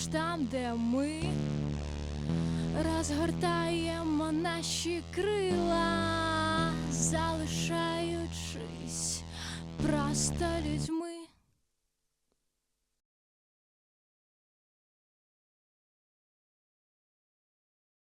ж там, де ми розгортаємо наші крила, залишаючись просто людьми.